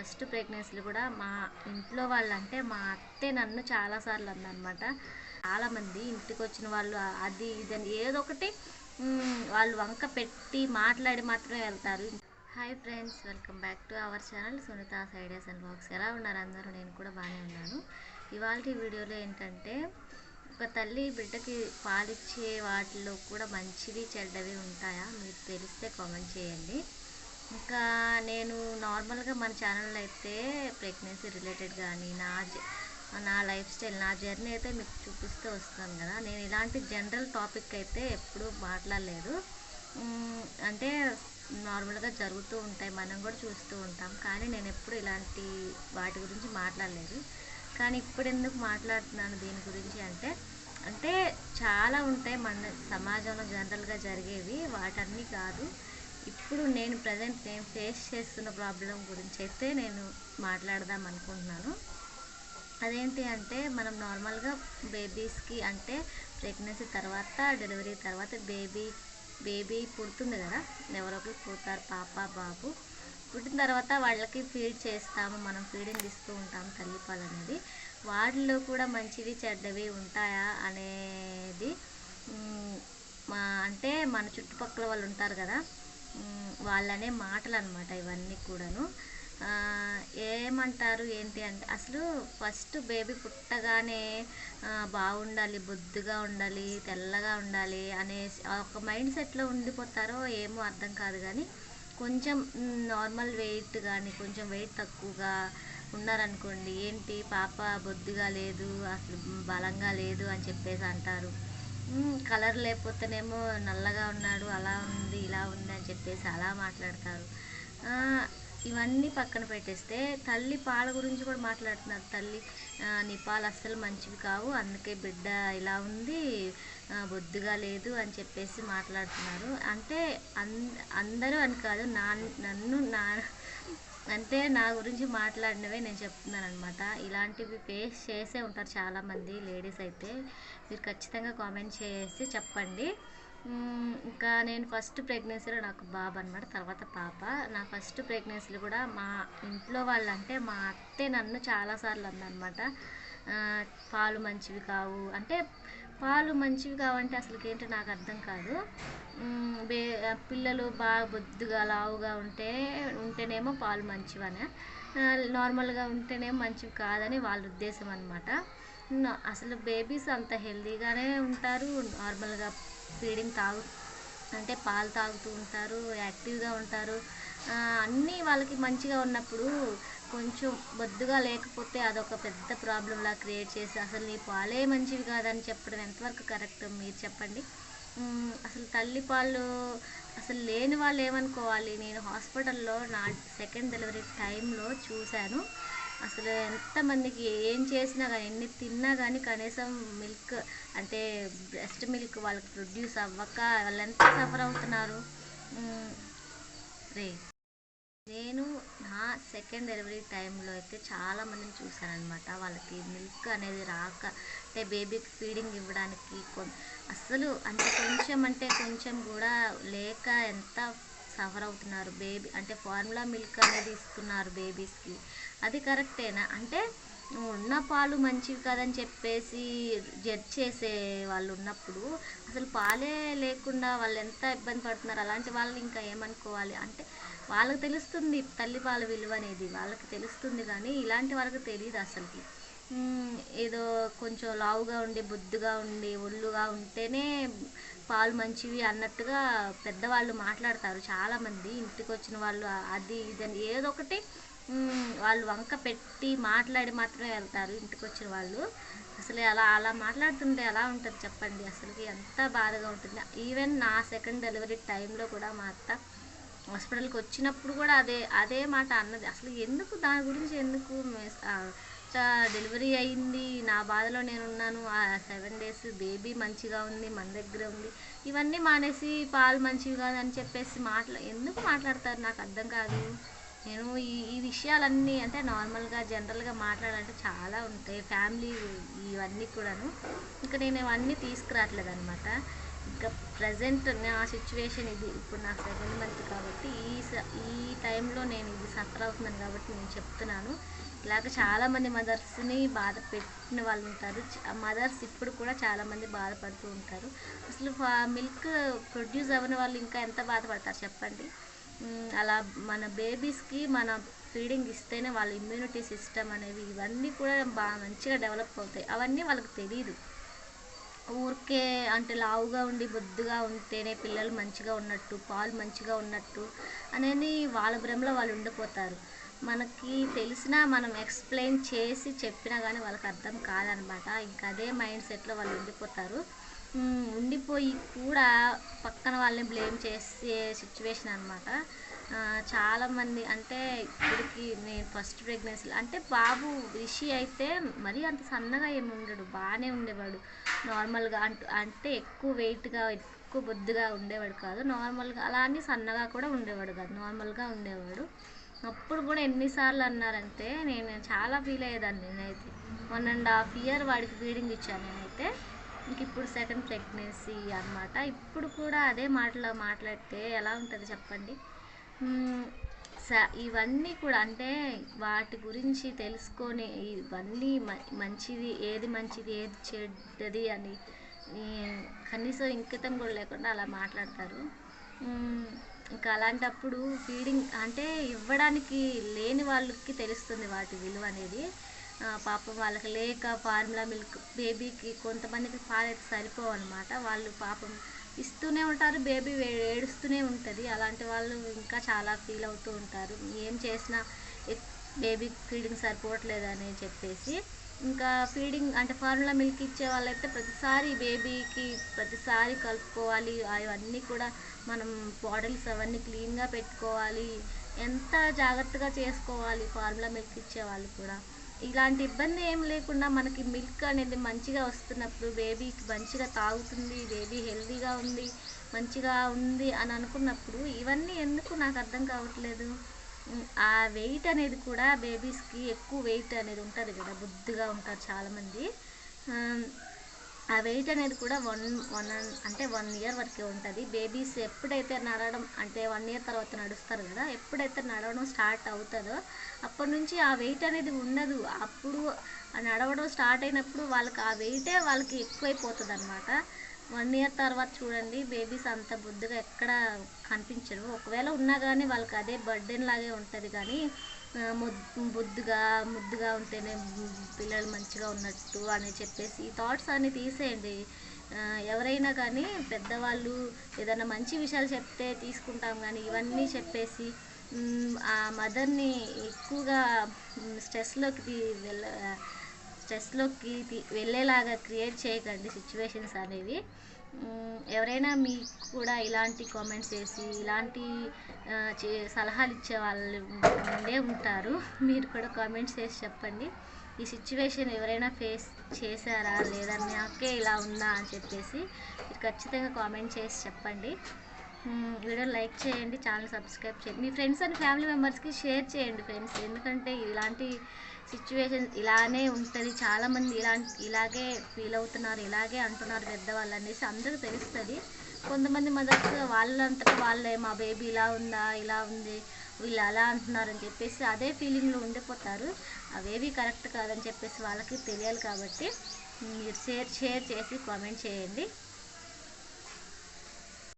First ప్రెగ్నెన్సీలు కూడా మా ఇంట్లో వాళ్ళు అంటే మా అత్తే నన్ను చాలాసార్లు అందనమాట చాలామంది ఇంటికి వచ్చిన వాళ్ళు అది ఇది ఏదో ఒకటి వాళ్ళు వంక పెట్టి మాట్లాడి మాత్రమే వెళ్తారు. Hi friends welcome back to our channel Sunitha's Ideas and Blogs ఎలా ఉన్నారు అందరూ? నేను కూడా బాగానే ఉన్నాను. ఇవాళ వీడియోలో ఏంటంటే ఒక తల్లి బిడ్డకి పాలిచ్చే వాటిలో కూడా మంచివి చెడ్డవి ఉంటాయా? మీకు తెలిస్తే కామెంట్ చేయండి. ఇంకా నేను నార్మల్గా మన ఛానల్లో అయితే ప్రెగ్నెన్సీ రిలేటెడ్ కానీ నా జ- నా లైఫ్ స్టైల్ నా జర్నీ అయితే మీకు చూపిస్తూ వస్తాను కదా. నేను ఇలాంటి జనరల్ టాపిక్ అయితే ఎప్పుడూ మాట్లాడలేదు. అంటే నార్మల్గా జరుగుతూ ఉంటాయి మనం కూడా చూస్తూ ఉంటాం. కానీ నేను ఎప్పుడు ఇలాంటి వాటి గురించి మాట్లాడలేదు. కానీ ఇప్పుడు ఎందుకు మాట్లాడుతున్నాను దీని గురించి అంటే అంటే చాలా ఉంటాయి మన సమాజంలో జనరల్గా జరిగేవి. వాటన్నీ కాదు. ఇప్పుడు నేను ప్రజెంట్ నేను ఫేస్ చేస్తున్న ప్రాబ్లం గురించి అయితే నేను మాట్లాడదాం అనుకుంటున్నాను. అదేంటి అంటే మనం నార్మల్గా బేబీస్కి అంటే ప్రెగ్నెన్సీ తర్వాత డెలివరీ తర్వాత బేబీ బేబీ పుడుతుంది కదా? ఎవరో ఒకరు పుడతారు పాప బాబు. పుట్టిన తర్వాత వాళ్ళకి ఫీడ్ చేస్తాము మనం ఫీడింగ్ ఇస్తూ ఉంటాం తల్లిపాలు అనేది. వాటిలో కూడా మంచివి చెడ్డవి ఉంటాయా అనేది మా అంటే మన చుట్టుపక్కల వాళ్ళు ఉంటారు కదా? వాళ్ళనే మాటలు అనమాట ఇవన్నీ కూడాను. ఏమంటారు ఏంటి అంటే అసలు ఫస్ట్ బేబీ పుట్టగానే బాగుండాలి బొద్దుగా ఉండాలి తెల్లగా ఉండాలి అనే ఒక మైండ్ సెట్లో ఉండిపోతారో ఏమో అర్థం కాదు కానీ కొంచెం నార్మల్ వెయిట్ కానీ కొంచెం వెయిట్ తక్కువగా ఉన్నారనుకోండి ఏంటి పాప బొద్దుగా లేదు అసలు బలంగా లేదు అని చెప్పేసి అంటారు. కలర్ లేకపోతేనేమో నల్లగా ఉన్నాడు అలా ఉంది ఇలా ఉంది అని చెప్పేసి అలా మాట్లాడతారు. ఇవన్నీ పక్కన పెట్టేస్తే తల్లి పాల గురించి కూడా మాట్లాడుతున్నారు. తల్లి నీ పాలు అస్సలు మంచివి కావు అందుకే బిడ్డ ఇలా ఉంది బొద్దుగా లేదు అని చెప్పేసి మాట్లాడుతున్నారు. అంటే అంద అందరూ అని కాదు నా నన్ను నా అంటే నా గురించి మాట్లాడినవే నేను చెప్తున్నాను అనమాట ఇలాంటివి ఫేస్ చేసే ఉంటారు చాలామంది లేడీస్ అయితే. మీరు ఖచ్చితంగా కామెంట్ చేసి చెప్పండి. ఇంకా నేను ఫస్ట్ ప్రెగ్నెన్సీలో నాకు బాబు అనమాట తర్వాత పాప. నా ఫస్ట్ ప్రెగ్నెన్సీలో కూడా మా ఇంట్లో వాళ్ళంటే మా అత్తే నన్ను చాలాసార్లు అందనమాట పాలు మంచివి కావు. అంటే పాలు మంచివి కావంటే అసలుకి ఏంటో నాకు అర్థం కాదు బే పిల్లలు బాగా బొద్దుగా లావుగా ఉంటే ఉంటేనేమో పాలు మంచివని. నార్మల్గా ఉంటేనేమో మంచివి కాదని వాళ్ళ ఉద్దేశం అనమాట అసలు బేబీస్ అంత హెల్తీగానే ఉంటారు. నార్మల్గా ఫీడింగ్ తాగు అంటే పాలు తాగుతూ ఉంటారు యాక్టివ్గా ఉంటారు. అన్నీ వాళ్ళకి మంచిగా ఉన్నప్పుడు కొంచెం బొద్దుగా లేకపోతే అదొక పెద్ద ప్రాబ్లంలా క్రియేట్ చేసి అసలు నీ పాలే మంచివి కాదని చెప్పడం ఎంతవరకు కరెక్ట్ మీరు చెప్పండి. అసలు తల్లి పాలు అసలు లేని వాళ్ళు ఏమనుకోవాలి? నేను హాస్పిటల్లో నా సెకండ్ డెలివరీ టైంలో చూశాను. అసలు ఎంతమందికి ఏం చేసినా కానీ ఎన్ని తిన్నా కానీ కనీసం మిల్క్ అంటే బ్రెస్ట్ మిల్క్ వాళ్ళకి ప్రొడ్యూస్ అవ్వక వాళ్ళు ఎంత సఫర్ అవుతున్నారు రే నేను నా సెకండ్ డెలివరీ టైంలో అయితే చాలా మందిని చూశాను వాళ్ళకి మిల్క్ అనేది రాక అంటే బేబీకి ఫీడింగ్ ఇవ్వడానికి కొన్ అస్సలు అంటే కొంచెం అంటే కొంచెం కూడా లేక ఎంత సఫర్ అవుతున్నారు బేబీ అంటే ఫార్ములా మిల్క్ అనేది ఇస్తున్నారు బేబీస్కి అది కరెక్టేనా అంటే ఉన్న పాలు మంచివి కదని చెప్పేసి జడ్జ్ చేసే వాళ్ళు ఉన్నప్పుడు అసలు పాలే లేకుండా వాళ్ళు ఎంత ఇబ్బంది పడుతున్నారు? అలాంటి వాళ్ళు ఇంకా ఏమనుకోవాలి? అంటే వాళ్ళకి తెలుస్తుంది తల్లి పాల విలువ అనేది వాళ్ళకి తెలుస్తుంది కానీ ఇలాంటి వాళ్ళకి తెలియదు అసలుకి. ఏదో కొంచెం లావుగా ఉండి బుద్ధిగా ఉండి ఒళ్ళుగా ఉంటేనే పాలు మంచివి అన్నట్టుగా పెద్దవాళ్ళు మాట్లాడతారు చాలామంది. ఇంటికి వచ్చిన వాళ్ళు అది ఇది ఏదో ఒకటి వాళ్ళు వంక పెట్టి మాట్లాడి మాత్రమే వెళ్తారు ఇంటికి వచ్చిన వాళ్ళు. అసలు అలా అలా మాట్లాడుతుంటే ఎలా ఉంటుంది చెప్పండి? అసలుకి ఎంత బాధగా ఉంటుంది. ఈవెన్ నా సెకండ్ డెలివరీ టైంలో కూడా మా అత్త హాస్పిటల్కి వచ్చినప్పుడు కూడా అదే అదే మాట అన్నది. అసలు ఎందుకు దాని గురించి ఎందుకు డెలివరీ అయింది? నా బాధలో నేను ఉన్నాను ఆ సెవెన్ డేస్ బేబీ మంచిగా ఉంది మన దగ్గర ఉంది. ఇవన్నీ మానేసి పాలు మంచివి కాదని చెప్పేసి మాట్లా ఎందుకు మాట్లాడతారు? నాకు అర్థం కాదు. నేను ఈ విషయాలన్నీ అంటే నార్మల్గా జనరల్గా మాట్లాడాలంటే చాలా ఉంటాయి. ఫ్యామిలీ ఇవన్నీ కూడాను. ఇంకా నేను ఇవన్నీ తీసుకురావట్లేదు అనమాట ఇంకా ప్రజెంట్ నా సిచ్యువేషన్ ఇది. ఇప్పుడు నాకు సెకండ్ మంత్ కాబట్టి ఈ స- ఈ టైంలో నేను ఇది సఫర్ అవుతున్నాను కాబట్టి నేను చెప్తున్నాను. ఇలాగ చాలామంది మదర్స్ని బాధ పెట్టిన వాళ్ళు ఉంటారు. మదర్స్ ఇప్పుడు కూడా చాలామంది బాధపడుతూ ఉంటారు. అసలు మిల్క్ ప్రొడ్యూస్ అవ్వని వాళ్ళు ఇంకా ఎంత బాధపడతారు చెప్పండి? అలా మన బేబీస్కి మన ఫీడింగ్ ఇస్తేనే వాళ్ళ ఇమ్యూనిటీ సిస్టమ్ అనేవి ఇవన్నీ కూడా బాగా మంచిగా డెవలప్ అవుతాయి. అవన్నీ వాళ్ళకి తెలియదు ఊరికే అంటే లావుగా ఉండి బొద్దుగా ఉంటేనే పిల్లలు మంచిగా ఉన్నట్టు పాలు మంచిగా ఉన్నట్టు అనేది వాళ్ళ భ్రమలో వాళ్ళు ఉండిపోతారు. మనకి తెలిసినా మనం ఎక్స్ప్లెయిన్ చేసి చెప్పినా కానీ వాళ్ళకి అర్థం కాదనమాట. ఇంకా అదే మైండ్ సెట్లో వాళ్ళు ఉండిపోతారు. ఉండిపోయి కూడా పక్కన వాళ్ళని బ్లేమ్ చేసే సిచ్యువేషన్ అనమాట చాలామంది అంటే ఇప్పటికి నేను ఫస్ట్ ప్రెగ్నెన్సీలో అంటే బాబు రిషి అయితే మరీ అంత సన్నగా ఏమి ఉండడు బాగానే ఉండేవాడు. నార్మల్గా అంటూ అంటే ఎక్కువ వెయిట్గా ఎక్కువ బొద్దుగా ఉండేవాడు కాదు. నార్మల్గా అలా అని సన్నగా కూడా ఉండేవాడు కాదు. నార్మల్గా ఉండేవాడు. అప్పుడు కూడా ఎన్నిసార్లు అన్నారంటే నేను చాలా ఫీల్ అయ్యేదాన్ని నేనైతే. వన్ అండ్ హాఫ్ ఇయర్ వాడికి ఫీడింగ్ ఇచ్చాను నేనైతే. ఇంక ఇప్పుడు సెకండ్ ప్రెగ్నెన్సీ అన్నమాట. ఇప్పుడు కూడా అదే మాటలో మాట్లాడితే ఎలా ఉంటుంది చెప్పండి? స- ఇవన్నీ కూడా అంటే వాటి గురించి తెలుసుకొని ఇవన్నీ మ- మంచిది ఏది మంచిది ఏది చెడ్డది అని కనీసం ఇంకితం కూడా లేకుండా అలా మాట్లాడతారు. ఇంకా అలాంటప్పుడు ఫీడింగ్ అంటే ఇవ్వడానికి లేని వాళ్ళకి తెలుస్తుంది వాటి విలువ అనేది. పాపం వాళ్ళకి లేక ఫార్ములా మిల్క్ బేబీకి కొంతమందికి పాలైతే సరిపోవు అనమాట వాళ్ళు పాపం ఇస్తూనే ఉంటారు బేబీ ఏడుస్తూనే ఉంటుంది. అలాంటి వాళ్ళు ఇంకా చాలా ఫీల్ అవుతూ ఉంటారు. ఏం చేసినా బేబీ ఫీడింగ్ సరిపోవట్లేదని చెప్పేసి. ఇంకా ఫీడింగ్ అంటే ఫార్ములా మిల్క్ ఇచ్చే వాళ్ళైతే ప్రతిసారి బేబీకి ప్రతిసారి కలుపుకోవాలి. అవన్నీ కూడా మనం బాటిల్స్ అవన్నీ క్లీన్గా పెట్టుకోవాలి. ఎంత జాగ్రత్తగా చేసుకోవాలి ఫార్ములా మిల్క్ ఇచ్చే వాళ్ళు కూడా. ఇలాంటి ఇబ్బంది ఏం లేకుండా మనకి మిల్క్ అనేది మంచిగా వస్తున్నప్పుడు బేబీకి మంచిగా తాగుతుంది బేబీ హెల్తీగా ఉంది మంచిగా ఉంది అని అనుకున్నప్పుడు ఇవన్నీ ఎందుకు నాకు అర్థం కావట్లేదు? ఆ వెయిట్ అనేది కూడా బేబీస్కి ఎక్కువ వెయిట్ అనేది ఉంటుంది కదా బుద్ధిగా ఉంటారు చాలామంది. ఆ వెయిట్ అనేది కూడా వన్ వన్ అంటే వన్ ఇయర్ వరకే ఉంటుంది. బేబీస్ ఎప్పుడైతే నడవడం అంటే వన్ ఇయర్ తర్వాత నడుస్తారు కదా ఎప్పుడైతే నడవడం స్టార్ట్ అవుతుందో అప్పటి నుంచి ఆ వెయిట్ అనేది ఉండదు. అప్పుడు నడవడం స్టార్ట్ అయినప్పుడు వాళ్ళకి ఆ వెయిటే వాళ్ళకి ఎక్కువైపోతుంది అనమాట వన్ ఇయర్ తర్వాత చూడండి బేబీస్ అంత బుద్ధిగా ఎక్కడ కనిపించరు. ఒకవేళ ఉన్నా కానీ వాళ్ళకి అదే బర్డెన్ లాగే ఉంటుంది. కానీ ముద్దుగా ముద్దుగా ఉంటేనే పిల్లలు మంచిగా ఉన్నట్టు అని చెప్పేసి ఈ థాట్స్ అన్ని తీసేయండి. ఎవరైనా కానీ పెద్దవాళ్ళు ఏదైనా మంచి విషయాలు చెప్తే తీసుకుంటాం కానీ ఇవన్నీ చెప్పేసి ఆ మదర్ని ఎక్కువగా స్ట్రెస్లోకి వెళ్ళ స్ట్రెస్లోకి వెళ్ళేలాగా క్రియేట్ చేయకండి సిచ్యువేషన్స్ అనేవి. ఎవరైనా మీకు కూడా ఇలాంటి కామెంట్స్ చేసి ఇలాంటి చే- సలహాలు ఇచ్చే వాళ్ళు ఉండే ఉంటారు. మీరు కూడా కామెంట్స్ చేసి చెప్పండి. ఈ సిచ్యువేషన్ ఎవరైనా ఫేస్ చేశారా? లేదా నాకే ఇలా ఉందా? అని చెప్పేసి మీరు ఖచ్చితంగా కామెంట్ చేసి చెప్పండి. వీడియో లైక్ చేయండి ఛానల్ సబ్స్క్రైబ్ చేయండి. మీ ఫ్రెండ్స్ అండ్ ఫ్యామిలీ మెంబర్స్కి షేర్ చేయండి ఫ్రెండ్స్ ఎందుకంటే ఇలాంటి సిచ్యువేషన్ ఇలానే ఉంటుంది. చాలామంది ఇలా ఇలాగే ఫీల్ అవుతున్నారు ఇలాగే అంటున్నారు పెద్దవాళ్ళు అనేసి అందరూ తెలుస్తుంది. కొంతమంది మదర్స్ వాళ్ళంతటా వాళ్ళే మా బేబీ ఇలా ఉందా ఇలా ఉంది వీళ్ళు అలా అంటున్నారు అని చెప్పేసి అదే ఫీలింగ్లో ఉండిపోతారు. అవేవి కరెక్ట్ కాదని చెప్పేసి వాళ్ళకి తెలియాలి కాబట్టి మీరు షేర్ షేర్ చేసి కామెంట్ చేయండి.